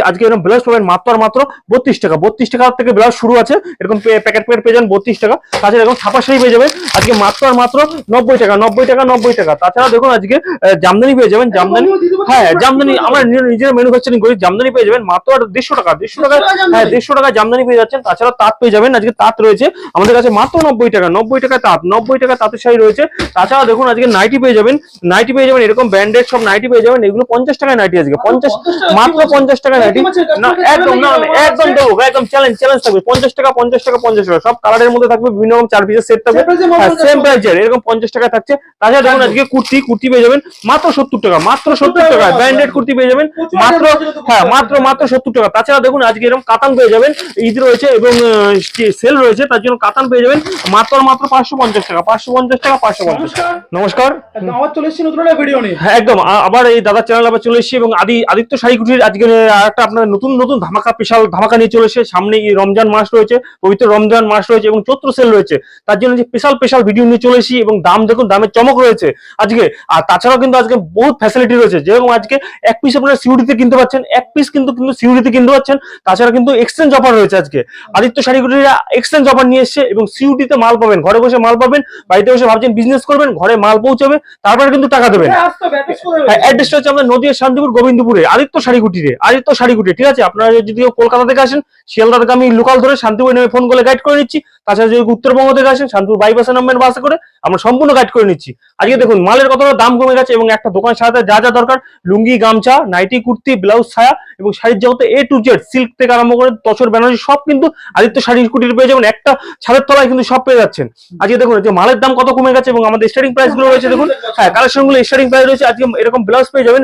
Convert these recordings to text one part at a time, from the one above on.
আজকে এরকম ব্লাউজ পাবেন মাত্র আর মাত্র বত্রিশ টাকা। বত্রিশ টাকা থেকে ব্লাউজ শুরু আছে। এরকম প্যাকেট প্যাকেট পেয়ে যাবেন বত্রিশ টাকা। তাছাড়া এরকম ছাপা শাড়ি পেয়ে যাবেন আজকে মাত্র আর মাত্র নব্বই টাকা। নব্বই টাকা নব্বই টাকা। তাছাড়া দেখুন আজকে জামদানি পেয়ে যাবেন। জামদানি হ্যাঁ জামদানি আমরা নিজে- নিজেরা ম্যানুফ্যাকচারিং করি। জামদানি পেয়ে যাবেন মাত্র আর দেড়শো টাকা। দেড়শো টাকা হ্যাঁ দেড়শো টাকা জামদানি পেয়ে যাচ্ছেন। তাছাড়া তাঁত পেয়ে যাবেন। আজকে তাঁত রয়েছে। আমাদের কাছে মাত্র নব্বই টাকা। নব্বই টাকা তাঁত। নব্বই টাকা তাঁতের শাড়ি রয়েছে। তাছাড়া দেখুন আজকে নাইটি পেয়ে যাবেন। নাইটি পেয়ে যাবেন এরকম ব্র্যান্ডেড সব নাইটি পেয়ে যাবেন। এগুলো পঞ্চাশ টাকায় নাইটি আজকে। পঞ্চাশ মাত্র পঞ্চাশ টাকা নাইটি না একদম না না, একদম দেবো একদম চ্যালেঞ্জ চ্যালেঞ্জ থাকবে। পঞ্চাশ টাকা পঞ্চাশ টাকা পঞ্চাশ টাকা সব কালারের মধ্যে থাকবে বিভিন্ন রকম চার পিসের সেট থাকবে। সেম প্রাইসের এরকম পঞ্চাশ টাকা থাকছে। তাছাড়া দেখুন আজকে কুর্তি কুর্তি পেয়ে যাবেন মাত্র সত্তর টাকা মাত্র সত্তর টাকা ব্র্যান্ডেড কুর্তি পেয়ে যাবেন মাত্র হ্যাঁ মাত্র মাত্র সত্তর টাকা। তাছাড়া দেখুন আজকে এরকম কাতান পেয়ে যাবেন ঈদ রয়েছে এবং সেল রয়েছে তার জন্য কাতান পেয়ে যাবেন মাত্র মাত্র পাঁচশো পঞ্চাশ টাকা পাঁচশো পঞ্চাশ টাকা পাঁচশো পঞ্চাশ টাকা। নমস্কার। আমার চলে এসেছি নতুন ভিডিও নিয়ে। হ্যাঁ একদম আবার এই দাদার চ্যানেল আবার চলে এসেছি এবং আদি আদিত্য শাড়ি কুটির আজকে একটা আপনার নতুন নতুন ধামাকা স্পেশাল ধামাকা নিয়ে চলে এসেছে সামনে এই রমজান মাস রয়েছে পবিত্র রমজান মাস রয়েছে এবং চৈত্র সেল রয়েছে। তার জন্য যে স্পেশাল স্পেশাল ভিডিও নিয়ে চলে এসেছি এবং দাম দেখুন দামের চমক রয়েছে আজকে। আর তাছাড়াও কিন্তু আজকে বহুত ফ্যাসিলিটি রয়েছে। যেরকম আজকে এক পিস আপনারা সিউড়িতে কিনতে পাচ্ছেন এক পিস কিন্তু কিন্তু সিউড়িতে কিনতে পাচ্ছেন। তাছাড়া কিন্তু এক্সচেঞ্জ অফার রয়েছে আজকে। আদিত্য শাড়ি কুটিরা এক্সচেঞ্জ অফার নিয়ে এসেছে এবং সিউড়িতে মাল পাবেন ঘরে বসে মাল পাবেন বাড়িতে বসে ভাবছেন বিজনেস করবেন ঘরে মাল পৌঁছাবে তারপরে কিন্তু টাকা দেবেন। আসতে হবে অ্যাড্রেস করে হ্যাঁ অ্যাড্রেসটা হচ্ছে আমাদের নদীয়া শান্তিপুর গোবিন্দপুরে আদিত্য শাড়িকুটিরে আদিত্য শাড়িকুটি ঠিক আছে? আপনারা যদি কলকাতা থেকে আসেন শিয়ালদা থেকে আমি লোকাল ধরে শান্তিপুর নেমে ফোন করে গাইড করে নিচ্ছি। তাছাড়া যদি উত্তরবঙ্গ থেকে আসেন, শান্তিপুর বাইপাসে নামবেন বাসে করে, আমরা সম্পূর্ণ গাইড করে নিচ্ছি। আজকে দেখুন, মালের কতটা দাম কমে গেছে এবং একটা দোকান সাজাতে যা যা দরকার, লুঙ্গি, গামছা নাইটি কুর্তি ব্লাউজ ছায়া এবং শাড়ির জগতে এ টু জেড সিল্ক থেকে আরম্ভ করে তসর বেনারসি, সব কিন্তু আদিত্য শাড়ি কুটির পেয়ে যাবেন। একটা ছাদের তলায় কিন্তু সব পেয়ে যাচ্ছেন। আজকে দেখুন যে মালের দাম কত কমে গেছে এবং আমাদের স্টার্টিং প্রাইসগুলো রয়েছে, দেখুন। হ্যাঁ কালেকশনগুলো স্টার্টিং প্রাইস রয়েছে। আজকে এরকম ব্লাউজ পেয়ে যাবেন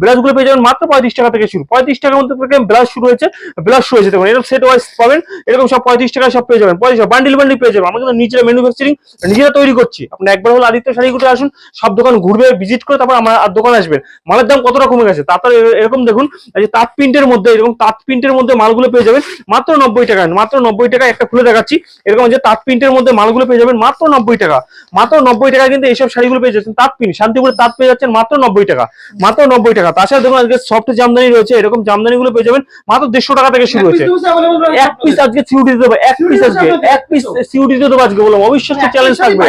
ব্লাউজগুলো পেয়ে যাবেন মাত্র পঁয়ত্রিশ টাকা থেকে শুরু। পঁয়ত্রিশ টাকার মধ্যে ব্লাউজ শুরু হয়েছে ব্লাউজ শুরু হয়েছে দেখুন, এরকম সেট ওয়াইজ পাবেন, এরকম সব পঁয়ত্রিশ টাকা সব পেয়ে যাবেন। পঁয়ত্রিশ বান্ডিল বান্ডিল পেয়ে যাবেন। আমরা কিন্তু নিজেরা ম্যানুফ্যাকচারিং নিজেরা তৈরি করছি। আপনি একবার হলো আদিত্য শাড়িগুলো আসুন সব দোকান ঘুরবে ভিজিট করে তারপর আমার আর দোকান আসবেন। মালের দাম কতটা কমে গেছে? তারপরে এরকম দেখুন এই যে তাঁত প্রিন্টের মধ্যে এরকম তাঁত প্রিন্টের মধ্যে মালগুলো পেয়ে যাবেন। মাত্র নব্বই টাকা মাত্র নব্বই টাকা একটা খুলে দেখাচ্ছি। এরকম যে তাঁত প্রিন্টের মধ্যে মালগুলো পেয়ে যাবেন মাত্র নব্বই টাকা। মাত্র নব্বই টাকা কিন্তু এইসব শাড়িগুলো পেয়ে যাচ্ছেন। তাঁত প্রিন্ট শান্তিপুরে তাঁত পেয়ে যাচ্ছেন মাত্র নব্বই টাকা। মাত্র নব্বই টাকা। তাছাড়া দেখুন আজকে সফট জামদানি রয়েছে এরকম জামদানি গুলো পেয়ে যাবেন মাত্র দেড়শো টাকা থেকে শুরু হয়েছে। এক পিস আজকে সিউটি দেবো এক পিস আজকে এক পিস সিউটি দেবো আজকে বললাম অবশ্যই চ্যালেঞ্জ থাকবে।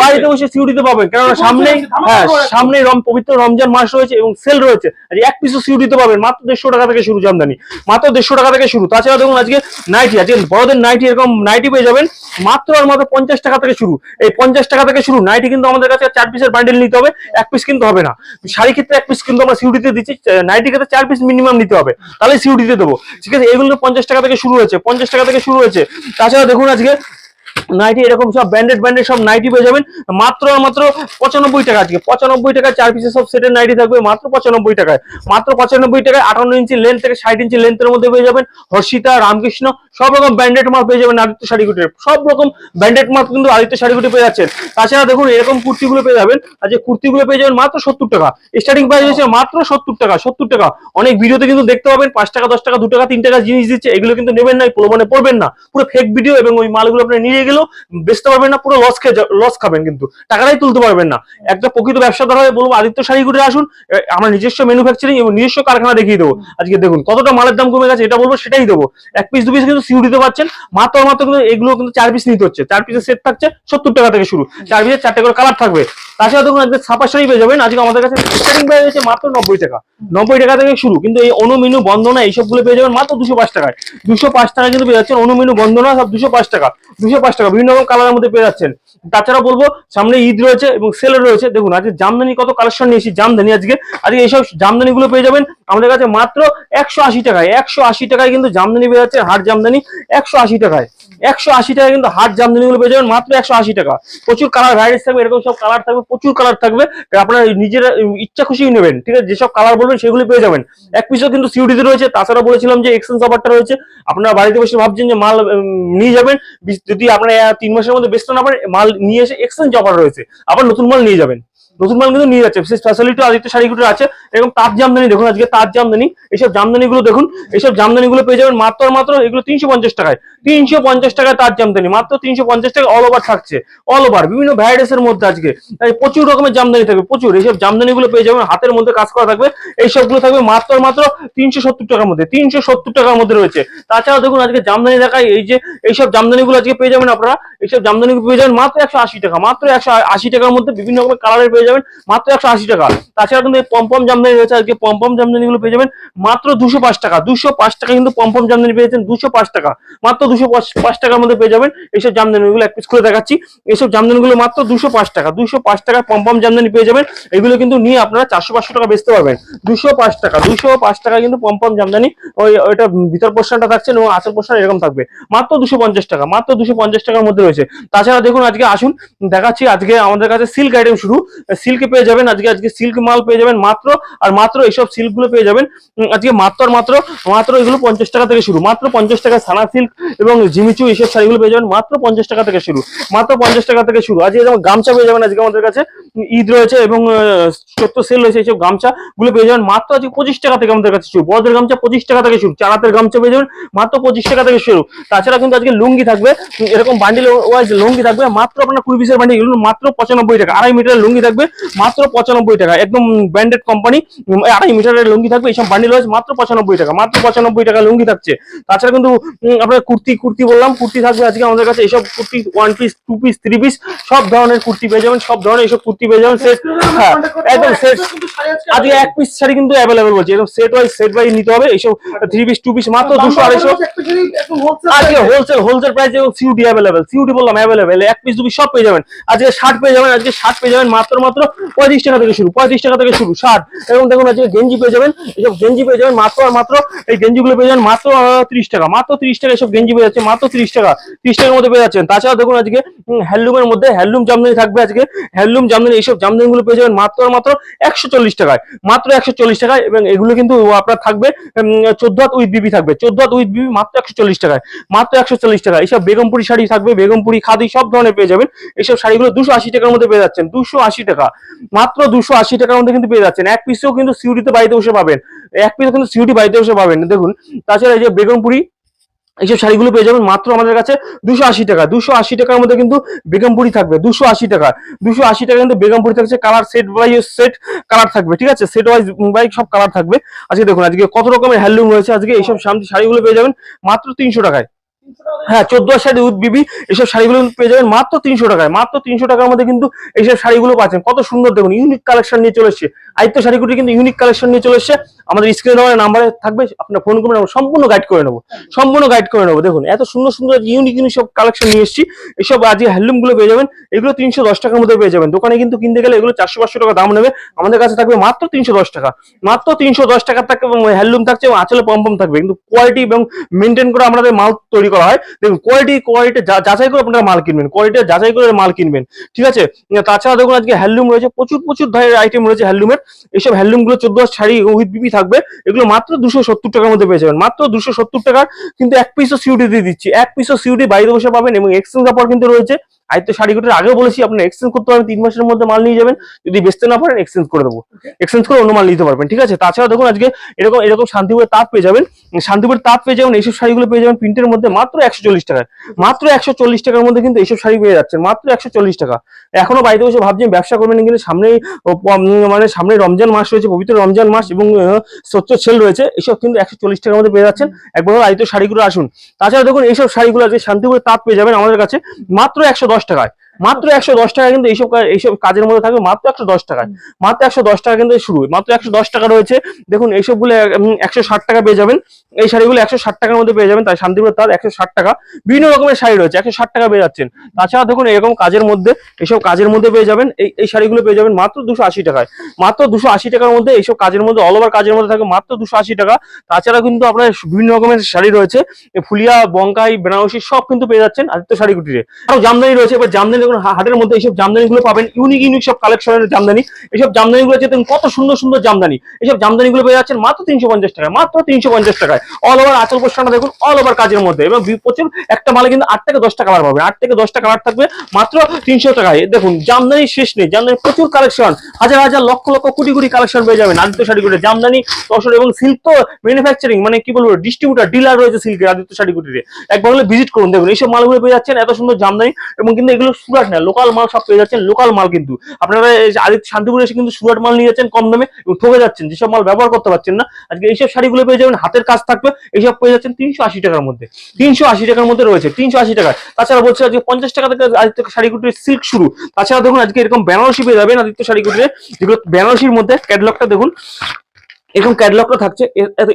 বাড়িতে বসে সিউড়িতে পাবেন কেননা সামনেই হ্যাঁ সামনে রম পবিত্র রমজান মাস রয়েছে এবং সেল রয়েছে। এক পিসও সিউড়িতে পাবেন মাত্র দেড়শো টাকা থেকে শুরু জামদানি। মাত্র দেড়শো টাকা থেকে শুরু। তাছাড়া দেখুন আজকে নাইটি আজকে বড়দের নাইটি এরকম নাইটি পেয়ে যাবেন মাত্র আর মাত্র পঞ্চাশ টাকা থেকে শুরু। এই পঞ্চাশ টাকা থেকে শুরু নাইটি কিন্তু আমাদের কাছে চার পিসের বান্ডেল নিতে হবে এক পিস কিন্তু হবে না। শাড়ি ক্ষেত্রে এক পিস কিন্তু আমরা সিউড়িতে দিচ্ছি নাইটি ক্ষেত্রে চার পিস মিনিমাম নিতে হবে। তাহলে সিউড়িতে দেবো। ঠিক আছে এগুলো পঞ্চাশ টাকা থেকে শুরু হয়েছে পঞ্চাশ টাকা থেকে শুরু হয়েছে। তাছাড়া দেখুন আজকে থেকে নাইটি এরকম সব ব্র্যান্ডেড ব্র্যান্ডেড সব নাইটি পেয়ে যাবেন। মাত্র মাত্র পঁচানব্বই টাকা আজকে। পঁচানব্বই টাকায় চার পিসের সব সেটের নাইটি থাকবে মাত্র পঁচানব্বই টাকায়। মাত্র পঁচানব্বই টাকায় আটান্ন ইঞ্চি লেন্থ থেকে ষাট ইঞ্চি লেন্থের মধ্যে পেয়ে যাবেন হর্ষিতা, রামকৃষ্ণ, সব রকম ব্র্যান্ডেড মাল পেয়ে যাবেন আদিত্য শাড়িগুটির সব রকম ব্র্যান্ডেড মাল কিন্তু আদিত্য শাড়িগুটি পেয়ে যাচ্ছেন। তাছাড়া দেখুন, এরকম কুর্তিগুলো পেয়ে যাবেন। আর যে কুর্তিগুলো পেয়ে যাবেন মাত্র সত্তর টাকা। স্টার্টিং প্রাইস হচ্ছে মাত্র সত্তর টাকা সত্তর টাকা। অনেক ভিডিওতে কিন্তু দেখতে পাবেন, পাঁচ টাকা, দশ টাকা, দু টাকা, তিন টাকা জিনিস দিচ্ছে, এগুলো কিন্তু নেবেন না প্রলোভনে পড়বেন না। পুরো ফেক ভিডিও এবং ওই মালগুলো আপনি নিয়ে গেলেও বেচতে পারবেন না, পুরো লস খেয়ে লস খাবেন কিন্তু। টাকাটাই তুলতে পারবেন না। একটা প্রকৃত ব্যবসাদার হয়ে বলব, আদিত্য শাড়িগুড়ি আসুন আমরা নিজস্ব ম্যানুফ্যাকচারিং এবং নিজস্ব কারখানা দেখিয়ে দেবো। আজকে দেখুন, কতটা মালের দাম কমে গেছে, এটা বলব, সেটাই দেবো। এক পিস দু পিস কিন্তু সিউ দিতে পারছেন মাত্র মাত্র কিন্তু এগুলো কিন্তু চার পিস নিতে হচ্ছে। চার পিসের সেট থাকছে সত্তর টাকা থেকে শুরু। চার পিসের চারটে করে কালার থাকবে। তাছাড়া দেখুন, আজকে ছাপা শাড়ি পেয়ে যাবেন, আজকে আমাদের কাছে স্টার্টিং প্রাইস হচ্ছে মাত্র নব্বই টাকা। নব্বই টাকা থেকে শুরু, কিন্তু এই অনুমিনু বন্দনা এইসবগুলো পেয়ে যাবেন মাত্র দুশো পাঁচ টাকায়। দুশো পাঁচ টাকা কিন্তু পেয়ে যাচ্ছেন অনুমিনু বন্দনা, সব দুশো পাঁচ টাকা। দুশো পাঁচ টাকা। বিভিন্ন রকম কালারের মধ্যে পেয়ে যাচ্ছেন। তাছাড়া বলব, সামনে ঈদ রয়েছে এবং সেল রয়েছে। দেখুন, আজকে জামদানি কত কালেকশন নিয়েছি জামদানি আজকে। আজকে এইসব জামদানি গুলো পেয়ে যাবেন। আমাদের কাছে মাত্র একশো আশি টাকায়, একশো আশি টাকায় কিন্তু জামদানি পেয়ে যাচ্ছে হাট জামদানি। একশো আশি টাকায়, একশো আশি টাকায় কিন্তু হাট জামদানি গুলো পেয়ে যাবেন। মাত্র একশো আশি টাকা। প্রচুর কালার ভ্যারাইটিস থাকবে, এরকম সব কালার থাকবে, প্রচুর কালার থাকবে। আপনারা নিজেরা ইচ্ছা খুশি নেবেন, ঠিক আছে? যেসব কালার বলবেন সেগুলো পেয়ে যাবেন। এক পিসও কিন্তু সিউডিতে রয়েছে, তাছাড়া বলেছিলাম যে এক্সচেঞ্জ অফারটা রয়েছে। আপনারা বাড়িতে বসে ভাবছেন যে মাল নিয়ে যাবেন। যদি আপনারা তিন মাসের মধ্যে বেচতে না পারে মাল নিয়ে এসে এক্সচেঞ্জ অফার রয়েছে। আবার নতুন মাল নিয়ে যাবেন। নতুন মাল কিন্তু নিয়ে যাচ্ছে। বিশেষ ফ্যাসিলিটি আদিত্য শাড়িগুলোর আছে। এবং তাঁত জামদানি দেখুন, আজকে তাঁত জামদানি। এইসব জামদানি গুলো দেখুন এইসব জামদানি গুলো পেয়ে যাবেন মাত্র মাত্র এগুলো তিনশো পঞ্চাশ টাকায়। তিনশো পঞ্চাশ টাকায় তাঁত জামদানি, মাত্র তিনশো পঞ্চাশ টাকা অল ওভার থাকছে অল ওভার বিভিন্ন ভ্যারাইটিস এর মধ্যে আজকে। প্রচুর রকমের জামদানি থাকবে, প্রচুর। এইসব জামদানি গুলো পেয়ে যাবেন, হাতের মধ্যে কাজ করা থাকবে। এইসবগুলো থাকবে মাত্র মাত্র তিনশো সত্তর টাকার মধ্যে, তিনশো সত্তর টাকার মধ্যে রয়েছে। তাছাড়া দেখুন, আজকে জামদানি দেখায়, এই যে এইসব জামদানি গুলো আজকে পেয়ে যাবেন আপনারা, এইসব জামদানি পেয়ে যাবেন মাত্র একশো আশি টাকা, মাত্র একশো আশি টাকার মধ্যে বিভিন্ন রকমের কালারের পেয়ে যাবেন মাত্র একশো আশি টাকা। তাছাড়া কিন্তু পম্পম জামদানি রয়েছে, আজকে পম্পম জামদানি গুলো পেয়ে যাবেন মাত্র দুশো পাঁচ টাকা। দুশো পাঁচ টাকা কিন্তু পম্পম জামদানি পেয়েছেন, দুশো পাঁচ টাকা। মাত্র দুশো পাঁচ টাকার মধ্যে পেয়ে যাবেন এইসব জামদানি গুলো এক পিস করে দেখাচ্ছি। এইসব জামদানি গুলো মাত্র দুশো পাঁচ টাকা। দুশো পাঁচ টাকা পম্পম জামদানি পেয়ে যাবেন, এগুলো কিন্তু নিয়ে আপনারা চারশো পাঁচশো টাকা বেচতে পারবেন। দুশো পাঁচ টাকা, দুশো পাঁচ টাকা কিন্তু পম্পম জামদানি, ওই, ওইটা ভিতর পোর্শনটা থাকছে এবং আসল পোর্শন এরকম থাকবে। মাত্র দুশো পঞ্চাশ টাকা, মাত্র দুশো পঞ্চাশ টাকার মধ্যে রয়েছে। তাছাড়া দেখুন আজকে আসুন, দেখাচ্ছি আজকে আমাদের কাছে সিল্ক আইটেম শুরু সিল্কে পেয়ে যাবেন। আজকে আজকে সিল্ক মাল পেয়ে যাবেন মাত্র। আর মাত্র এইসব সিল্কগুলো পেয়ে যাবেন। আজকে মাত্র মাত্র মাত্র এগুলো পঞ্চাশ টাকা থেকে শুরু। মাত্র পঞ্চাশ টাকা সানা সিল্ক এবং জিমিচু এইসব শাড়িগুলো পেয়ে যাবেন মাত্র পঞ্চাশ টাকা থেকে শুরু। মাত্র পঞ্চাশ টাকা থেকে শুরু। আজকে যেমন গামছা পেয়ে যাবেন আজকে আমাদের কাছে। ঈদ রয়েছে এবং ছোট্ট সেল রয়েছে এইসব গামছা গুলো পেয়ে যাবেন মাত্র আজকে পঁচিশ টাকা থেকে আমাদের কাছে শুরু। বড়দের গামছা পঁচিশ টাকা থেকে শুরু। চারাতের গামছা পেয়ে যাবেন মাত্র পঁচিশ টাকা থেকে শুরু। তাছাড়া কিন্তু আজকে লুঙ্গি থাকবে। এরকম বান্ডিল ওয়াইজ লুঙ্গি থাকবে। মাত্র আপনার কুড়ি পিসের বান্ডিল মাত্র পঁচানব্বই টাকা। আড়াই মিটার লুঙ্গি থাকবে। মাত্র পঁচানব্বই টাকা। একদম ব্র্যান্ডেড কোম্পানি আড়াই মিটারের লুঙ্গি থাকবে এইসব বান্ডিল ওয়াইজ মাত্র পঁচানব্বই টাকা মাত্র পঁচানব্বই টাকা লুঙ্গি থাকছে। তাছাড়া কিন্তু আপনার কুর্তি কুর্তি বললাম কুর্তি থাকবে আজকে আমাদের কাছে এইসব kurti one piece two piece three piece সব ধরনের কুর্তি পেয়ে যাবেন সব ধরনের এইসব কুর্তি পেয়ে যাবেন সেট হ্যাঁ একদম সেট আজকে এক পিস শাড়ি কিন্তু অ্যাভেলেবেল বলছি একদম সেট ওয়াইজ সেট ওয়াইজ নিতে হবে এইসব থ্রি পিস টু পিস মাত্র দুশো আড়াইশো। আজকে হোলসেল হোলসেল প্রাইস এবং সিউটি অ্যাভেলেবেল সিউটি বললাম অ্যাভেলেবেল এক পিস দু পিস সব পেয়ে যাবেন। আজকে ষাট পেয়ে যাবেন আজকে ষাট পেয়ে যাবেন মাত্র মাত্র পঁয়ত্রিশ টাকা থেকে শুরু, পঁয়ত্রিশ টাকা থেকে শুরু, ষাট। এবং দেখুন আজকে গেঞ্জি পেয়ে যাবেন এইসব গেঞ্জি পেয়ে যাবেন মাত্র আর মাত্র, এই গেঞ্জিগুলো পেয়ে যাবেন মাত্র ত্রিশ টাকা, মাত্র ত্রিশ টাকা এসব গেঞ্জি পেয়ে যাচ্ছে, মাত্র ত্রিশ টাকা, ত্রিশ টাকার মধ্যে পেয়ে যাচ্ছেন। তাছাড়া দেখুন আজকে হ্যান্ডলুমের মধ্যে হ্যান্ডলুম জামদানি থাকবে আজকে, হ্যান্ডলুম জামদানি, এইসব জামদানি গুলো পেয়ে যাবেন মাত্র আর মাত্র একশো চল্লিশ টাকায়, মাত্র একশো চল্লিশ টাকায়, এবং এগুলো কিন্তু আপনার থাকবে চোদ্দ হাত উইথ বিবি থাকবে, চোদ্দ হাত উইথ বিবি মাত্র একশো চল্লিশ টাকায়, মাত্র একশো চল্লিশ টাকা এইসব বেগমপুরি শাড়ি থাকবে, বেগমপুরি খাদি সব ধরনের পেয়ে যাবেন, এইসব শাড়িগুলো দুশো আশি টাকার মধ্যে পেয়ে যাচ্ছেন, দুশো আশি টাকা। মাত্র দুশো আশি টাকার মধ্যে কিন্তু পেয়ে যাচ্ছেন। এক পিসেও কিন্তু সিউটিতে বাড়িতে বসে পাবেন। এক পিসও কিন্তু সিউটি বাড়িতে বসে পাবেন। দেখুন, তাছাড়া এই যে বেগমপুরি, এইসব শাড়িগুলো পেয়ে যাবেন মাত্র আমাদের কাছে দুশো আশি টাকা। দুশো আশি টাকার মধ্যে কিন্তু বেগমপুরি থাকবে। দুশো আশি টাকা। দুশো আশি টাকা কিন্তু বেগমপুরি থাকছে। Colour set by set colour থাকবে, ঠিক আছে? সেট ওয়াইজ বাই সব কালার থাকবে। আজকে দেখুন, আজকে কত রকমের হ্যান্ডলুম রয়েছে। আজকে এইসব শাড়িগুলো পেয়ে যাবেন মাত্র তিনশো টাকায়। হ্যাঁ চোদ্দ শাড়ি উইথ বিবি এইসব শাড়িগুলো পেয়ে যাবেন মাত্র তিনশো টাকায়। মাত্র তিনশো টাকার মধ্যে কিন্তু এইসব শাড়িগুলো পাচ্ছেন। কত সুন্দর দেখুন ইউনিক কালেকশন নিয়ে চলে এসছে। আদিত্য শাড়িগুটি কিন্তু ইউনিক কালেকশন নিয়ে চলে এসছে। আমাদের স্ক্রিনে নাম্বারে থাকবে, আপনার ফোন করবেন সম্পূর্ণ গাইড করে নেব। সম্পূর্ণ গাইড করে নেব। দেখুন, এত সুন্দর সুন্দর ইউনিক ইউনিক সব কালেকশন নিয়ে এসেছি। এইসব আজকে হ্যান্ডলুমগুলো পেয়ে যাবেন, এগুলো তিনশো দশ টাকার মধ্যে পেয়ে যাবেন। দোকানে কিন্তু কিনতে গেলে এগুলো চারশো পাঁচশো টাকা দাম নেবে। আমাদের কাছে থাকবে মাত্র তিনশো দশ টাকা। মাত্র তিনশো দশ টাকা থাকবে এবং হ্যান্ডলুম থাকছে এবং আঁচলে পম্পম থাকবে। কিন্তু কোয়ালিটি এবং মেনটেন করে আমাদের মাল তৈরি করা হয়। দেখুন কোয়ালিটি কোয়ালিটি যাচাই করে আপনারা মাল কিনবেন। কোয়ালিটি যাচাই করে মাল কিনবেন। ঠিক আছে? তাছাড়া দেখুন, আজকে হ্যান্ডলুম রয়েছে। প্রচুর প্রচুর ধরনের আইটেম রয়েছে হ্যান্ডলুমের এইসব হ্যালুমগুলো চোদ্দ শাড়ি উইথ বিপি থাকবে। এগুলো মাত্র দুশো সত্তর টাকার মধ্যে পেয়ে যাবেন। মাত্র দুশো সত্তর টাকার, কিন্তু এক পিসও সিউটি দিয়ে দিচ্ছি। এক পিসও সিউটি বাইরে বসে পাবেন এবং এক্সচেঞ্জ অফার কিন্তু রয়েছে। আয়ত্ত শাড়িগুলোর আগেও বলেছি আপনি এক্সচেঞ্জ করতে পারবেন তিন মাসের মধ্যে মাল নিয়ে যাবেন যদি বেচতে না পারেন এক্সচেঞ্জ করে দেবো। এক্সচেঞ্জ করে অন্য মাল নিতে পারবেন ঠিক আছে? তাছাড়া দেখুন আজকে এরকম এরকম শান্তিপুরের তাঁত পেয়ে যাবেন শান্তিপুরের তাঁত পেয়ে যাবেন এইসব শাড়িগুলো পেয়ে যাবেন প্রিন্টের মধ্যে মাত্র একশো চল্লিশ টাকায়। মাত্র একশো চল্লিশ টাকার মধ্যে কিন্তু এইসব শাড়ি পেয়ে যাচ্ছেন মাত্র একশো চল্লিশ টাকা। এখনও বাড়িতে বসে ভাবছেন ব্যবসা করবেন কিন্তু উম, মানে সামনে রমজান মাস রয়েছে পবিত্র রমজান মাস এবং সচ্চ সেল রয়েছে এইসব কিন্তু একশো চল্লিশ টাকার মধ্যে পেয়ে যাচ্ছেন। একবার আদিত্য শাড়িগুলো আসুন। তাছাড়া দেখুন এইসব শাড়িগুলো আজকে শান্তিপুরের তাপ পেয়ে যাবেন আমাদের কাছে মাত্র একশো দশ টাকায়। মাত্র একশো দশ টাকা কিন্তু এইসব এইসব কাজের মধ্যে থাকবে মাত্র একশো দশ টাকায় মাত্র একশো দশ টাকা কিন্তু শুরু। মাত্র একশো দশ টাকা রয়েছে। দেখুন এইসবগুলো একশো ষাট টাকা পেয়ে যাবেন। এই শাড়িগুলো একশো ষাট টাকার মধ্যে পেয়ে যাবেন। তাই শান্তিপুর তার একশো ষাট টাকা। বিভিন্ন রকমের শাড়ি রয়েছে একশো ষাট টাকা পেয়ে যাচ্ছেন। তাছাড়া দেখুন এরকম কাজের মধ্যে এইসব কাজের মধ্যে পেয়ে যাবেন। এই এই শাড়িগুলো পেয়ে যাবেন মাত্র দুশো আশি টাকায়। মাত্র দুশো আশি টাকার মধ্যে এইসব কাজের মধ্যে অল ওভার কাজের মধ্যে থাকবে মাত্র দুশো আশি টাকা। তাছাড়া কিন্তু আপনার বিভিন্ন রকমের শাড়ি রয়েছে। ফুলিয়া বঙ্কাই বেনারসি সব কিন্তু পেয়ে যাচ্ছেন আদিত্য শাড়ি কুটিরে। আরও জামদানি রয়েছে। এবার জামদানি দেখুন হাটের মধ্যে এইসব জামদানি গুলো পাবেন। ইউনিক ইউনিক সব কালেকশনের জামদানি। এইসব জামদানি গুলো যেতেন কত সুন্দর সুন্দর জামদানি। এইসব জামদানি গুলো পেয়ে যাচ্ছেন মাত্র তিনশো পঞ্চাশ টাকায়, মাত্র তিনশো পঞ্চাশ টাকায়। অল ওভার আচল পোস্টারটা দেখুন অল ওভার কাজের মধ্যে। এবং প্রচুর, একটা মালে কিন্তু আট থেকে দশটা কালার পাবেন। আট থেকে দশটা কালার থাকবে, মাত্র তিনশো টাকায়। দেখুন জামদানি শেষ নেই জামদানি প্রচুর কালেকশন হাজার হাজার, লক্ষ লক্ষ, কোটি কোটি কালেকশন পেয়ে যাবেন আদিত্য শাড়িগুলো জামদানি, তসর এবং সিল্ক তো ম্যানুফ্যাকচারিং মানে কি বলব ডিস্ট্রিবিউটার ডিলার রয়েছে সিল্কের আদিত্য শাড়িগুটিতে। একবার হলে ভিজিট করুন। দেখুন, এইসব মালগুলো পেয়ে যাচ্ছেন, এত সুন্দর জামদানি। এবং কিন্তু এগুলো সুরাট না লোকাল মাল সব পেয়ে যাচ্ছেন লোকাল মাল কিন্তু। আপনারা আদিত্য শান্তিপুরে এসে কিন্তু সুরাট মাল নিয়ে যাচ্ছেন কম দামে এবং ঠকে যাচ্ছেন, যেসব মাল ব্যবহার করতে পারছেন না, আজকে এইসব শাড়িগুলো পেয়ে যাবেন, হাতের কাজ থাকবে, এইসব পেয়ে যাচ্ছেন তিনশো আশি টাকার মধ্যে। তিনশো আশি টাকার মধ্যে রয়েছে, তিনশো আশি টাকা। তাছাড়া বলছে আজকে পঞ্চাশ টাকা থেকে আদিত্য শাড়িগুটির সিল্ক শুরু। তাছাড়া দেখুন, আজকে এরকম বেনারসি পেয়ে যাবেন আদিত্য শাড়িগুটির। যেগুলো বেনারসির মধ্যে ক্যাটলগটা দেখুন। এরকম ক্যাটলগটা থাকছে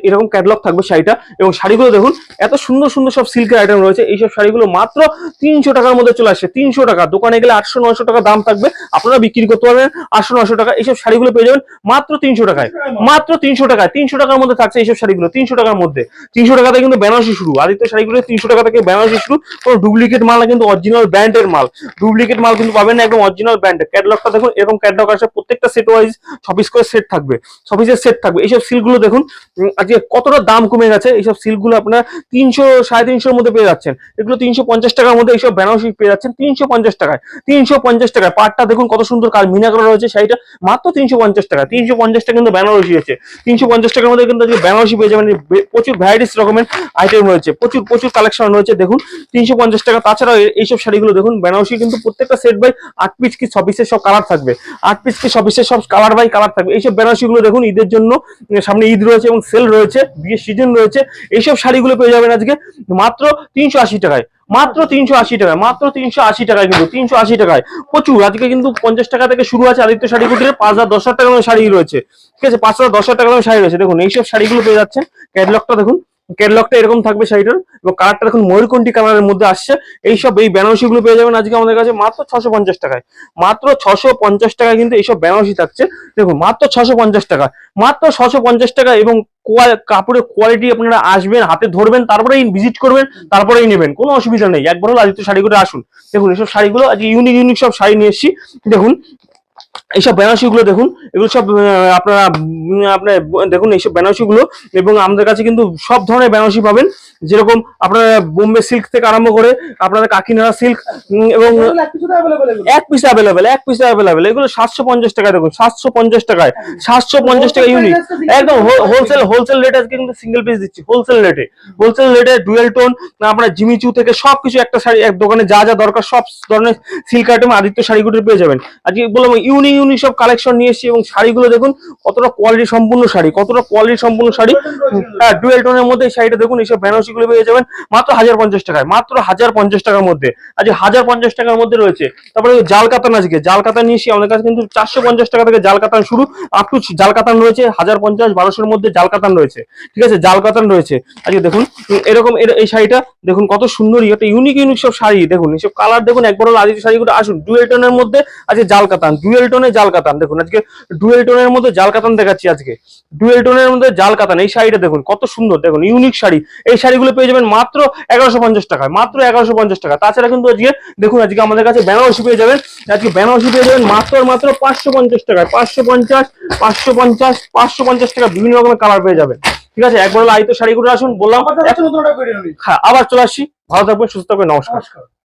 এরকম ক্যাটলগ থাকবে শাড়িটা এবং শাড়িগুলো দেখুন, এত সুন্দর সুন্দর সব সিল্কের আইটেম রয়েছে। এইসব শাড়িগুলো মাত্র তিনশো টাকার মধ্যে চলে আসছে, তিনশো টাকা। দোকানে গেলে আটশো, নয়শো টাকা দাম থাকবে, আপনারা বিক্রি করতে পারবেন আটশো, নয়শো টাকা। এইসব শাড়িগুলো পেয়ে যাবেন মাত্র তিনশো টাকায়, মাত্র তিনশো টাকায়। তিনশো টাকার মধ্যে থাকছে এইসব শাড়িগুলো, তিনশো টাকার মধ্যে। তিনশো টাকাতে কিন্তু বেনারসি শুরু। আদিত্য শাড়িগুলো তিনশো টাকা থেকে বেনারসি শুরু। কোনো ডুপ্লিকেট মাল না, কিন্তু অরিজিনাল ব্র্যান্ডের মাল। ডুপ্লিকেট মাল কিন্তু পাবেন না, একদম অরিজিনাল ব্র্যান্ডের ক্যাটলগটা দেখুন, এরকম ক্যাটলগ আসে, প্রত্যেকটা সেট ওয়াইজ ছ করে সেট থাকবে। ছ সেট থাকবে। এইসব সিল্কগুলো দেখুন আজকে কতটা দাম কমে গেছে, এইসব সিল্কগুলো আপনার তিনশো, সাড়ে তিনশোর মধ্যে পেয়ে যাচ্ছেন। এগুলো তিনশো পঞ্চাশ টাকার মধ্যে এইসব বেনারসি পেয়ে যাচ্ছেন, তিনশো পঞ্চাশ টাকায়, তিনশো পঞ্চাশ টাকায়। পাটটা দেখুন কত সুন্দর কাজ মিনা করা রয়েছে শাড়িটা মাত্র তিনশো পঞ্চাশ টাকা তিনশো পঞ্চাশ টাকা কিন্তু বেনারসি আছে তিনশো পঞ্চাশ টাকার মধ্যে কিন্তু আজকে বেনারসি পেয়ে যাবেন প্রচুর ভ্যারাইটিস রকমের আইটেম রয়েছে, প্রচুর প্রচুর কালেকশন রয়েছে, দেখুন। তিনশো পঞ্চাশ টাকা। তাছাড়াও এইসব শাড়িগুলো দেখুন, বেনারসি কিন্তু প্রত্যেকটা সেট বাই আট পিস কি, ছ পিসের সব কালার থাকবে। আট পিস কি, ছ পিসের সব কালার বাই কালার থাকবে। এইসব বেনারসিগুলো দেখুন, ঈদের জন্য সামনে ঈদ রয়েছে এবং সেল রয়েছে, বিয়ের সিজন রয়েছে, এইসব শাড়িগুলো পেয়ে যাবেন আজকে মাত্র তিনশো আশি টাকায়, মাত্র তিনশো আশি টাকায়, মাত্র তিনশো আশি টাকায় কিন্তু, তিনশো আশি টাকায়। প্রচুর, আজকে কিন্তু পঞ্চাশ টাকা থেকে শুরু আছে আদিত্য শাড়ি কুটিরে পাঁচ হাজার, দশ হাজার টাকা শাড়ি রয়েছে। ঠিক আছে, পাঁচ হাজার, দশ হাজার টাকা শাড়ি রয়েছে। দেখুন, এইসব শাড়িগুলো পেয়ে যাচ্ছেন। ক্যাটলগটা দেখুন। ক্যাটলগটা এরকম থাকবে শাড়িটার এবং কালারটা দেখুন ময়ূরকণ্ঠী কালারের মধ্যে আসছে। এইসব এই বেনারসি গুলো পেয়ে যাবেন আজকে আমাদের কাছে মাত্র ছশো পঞ্চাশ টাকায়। মাত্র ছশো পঞ্চাশ টাকায় কিন্তু এইসব বেনারসি থাকছে। দেখুন, মাত্র ছশো পঞ্চাশ টাকা। মাত্র ছশো পঞ্চাশ টাকা এবং কাপড়ের কোয়ালিটি আপনারা আসবেন, হাতে ধরবেন, তারপরেই ভিজিট করবেন, তারপরেই নেবেন। কোনো অসুবিধা নেই। একবার হলো আদিত্য শাড়িগুলো আসুন। দেখুন এসব শাড়িগুলো আজকে ইউনিক ইউনিক সব শাড়ি নিয়ে এসেছি। দেখুন এইসব বেনারসি গুলো দেখুন, এগুলো সব আপনারা আপনার, দেখুন এইসব বেনারসি গুলো এবং আমাদের কাছে কিন্তু সব ধরনের বেনারসি পাবেন। যেরকম আপনারা বোম্বে সিল্ক থেকে আরম্ভ করে আপনাদের কাকিনাড়া সিল্ক এবং এক পিস অ্যাভেলেবেল এক পিস অ্যাভেলেবেল এগুলো সাতশো পঞ্চাশ টাকা দেখুন সাতশো পঞ্চাশ টাকায় সাতশো পঞ্চাশ টাকা ইউনিট একদম হোলসেল হোলসেল রেট আজকে কিন্তু সিঙ্গেল পিস দিচ্ছি হোলসেল রেটে হোলসেল রেটে ডুয়েল টোন আপনার জিমিচু থেকে সবকিছু একটা শাড়ি এক দোকানে যা যা দরকার সব ধরনের সিল্ক আইটেম আদিত্য শাড়িগুলো পেয়ে যাবেন। আজকে বললাম ইউনিক ইউনিক সব কালেকশন নিয়ে এসেছি এবং শাড়িগুলো দেখুন কতটা কোয়ালিটি সম্পূর্ণ শাড়ি কতটা কোয়ালিটি সম্পূর্ণ শাড়ি। হ্যাঁ ডুয়েল টোনের মধ্যে এই শাড়িটা দেখুন এইসব বেনারসি গুলো পেয়ে যাবেন। মাত্র হাজার পঞ্চাশ টাকায়, মাত্র হাজার পঞ্চাশ টাকার মধ্যে। আজকে হাজার পঞ্চাশ টাকার মধ্যে রয়েছে, তারপরে জাল কাতান আজকে জাল কাতান নিয়ে এসেছি আমাদের কাছে কিন্তু চারশো পঞ্চাশ টাকা থেকে জাল কাতান শুরু আপ টু জাল কাতান রয়েছে, হাজার পঞ্চাশ, বারোশোর মধ্যে জাল কাতান রয়েছে। ঠিক আছে জাল কাতান রয়েছে। আজকে দেখুন এরকম এর- এই শাড়িটা, দেখুন কত সুন্দর একটা ইউনিক ইউনিক সব শাড়ি, দেখুন এইসব কালার দেখুন, একবার হলো শাড়িগুলো আসুন। ডুয়েল টোনের মধ্যে আজকে জাল কাতান ডুয়েল টোনে জাল কাতান দেখুন, আজকে ডুয়েল টোনের মধ্যে জাল কাতান দেখাচ্ছি আজকে। ডুয়েল টোনের মধ্যে জাল কাতান এই শাড়িটা দেখুন, কত সুন্দর, দেখুন ইউনিক শাড়ি। এই শাড়িগুলো পেয়ে যাবেন মাত্র এগারোশো পঞ্চাশ টাকায় মাত্র এগারোশো পঞ্চাশ টাকা তাছাড়া কিন্তু আজকে দেখুন আজকে আমাদের কাছে বেনারসি পেয়ে যাবেন আজকে বেনারসি পেয়ে যাবেন মাত্র মাত্র পাঁচশো পঞ্চাশ টাকায়। পাঁচশো পঞ্চাশ পাঁচশো পঞ্চাশ পাঁচশো পঞ্চাশ টাকা বিভিন্ন রকমের কালার পেয়ে যাবেন। ঠিক আছে? একবার আইতো শাড়িগুলো আসুন বললাম। নিয়ে হ্যাঁ আবার চলে আসি ভালো থাকবেন সুস্থ থাকবেন নমস্কার।